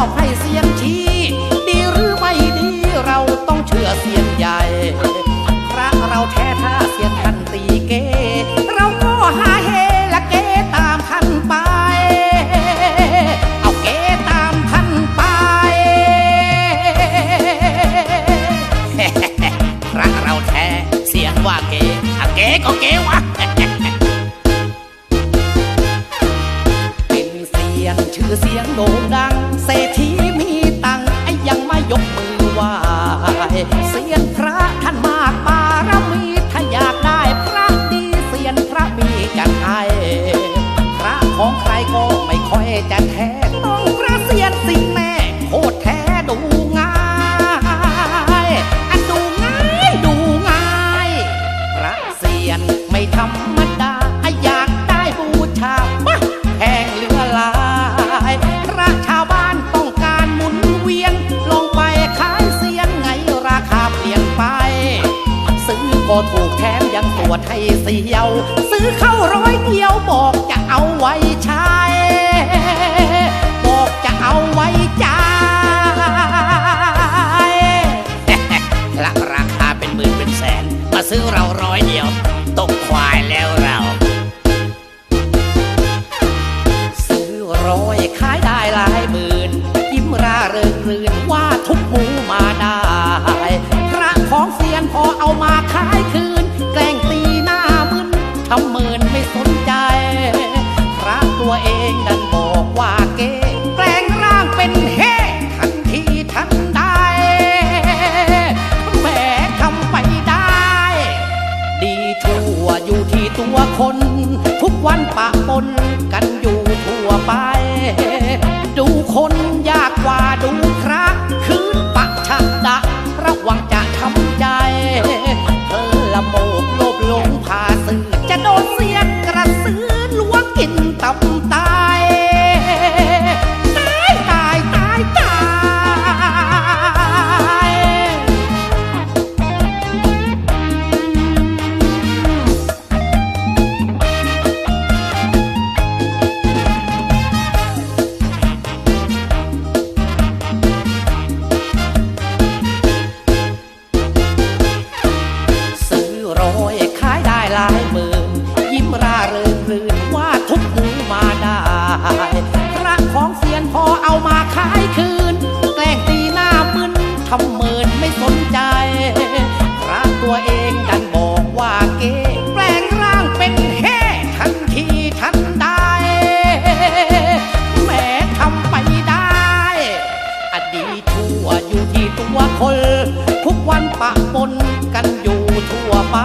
อบให้เสียงชี้ดีหรือไม่ดีเราต้องเชื่อเสียงใหญ่พระเราแท้ท่าเสียงทันตีเก เราก็หาเฮและเกตามทันไป เอาเกตามทันไปพระเราแท้เสียงว่าเกเอาเกก็เกวะเป็นเสียงชื่อเสียงโด่งดัง ศรษฐีมีตังไอ้ยังไมายกมือไหวเสียงพระท่านมากบารมีถ้าอยากได้พระดีเสียงพระมีจัดให้พระของใครก็ไม่ค่อยจะแท้ต้องพระเสียนสิแม่โคตรแท้ดูง่ายอันดูง่ายดูง่าย พระเสียนไม่ธรรมดา ก็ถูกแถมยังตรวจให้เสียว ซื้อเข้าร้อยเดียวบอกจะเอาไว้ใช้บอกจะเอาไว้จ่ายละราคาเป็นหมื่นเป็นแสน มาซื้อเราร้อยเดียว ตกควายแล้วเรา ซื้อร้อยขายได้หลายหมื่นยิ้มราเริงรื่นว่าทุกหมูมา ทำเมินไม่สนใจพระตัวเองดันบอกว่าเก๋แปลงร่างเป็นเฮทันทีทันใดแหมทำไปได้ ดีชั่วอยู่ที่ตัวคน ทุกวันปะปนกันอยู่ทั่วไป ดูคนยากกว่าดูพระคือปะชักดะระวังจะทำใจเธอละโมกโลภหลงพาสื่อจะ โดนเสียงกระสือล้วงกินตำตา ไม่สนใจรักตัวเองดันบอกว่าเก๋แปลงร่างเป็นเฮทันทีทันใดแหมทำไปได้ อดีตทั่วอยู่ที่ตัวคน ทุกวันปะปนกันอยู่ทั่วไป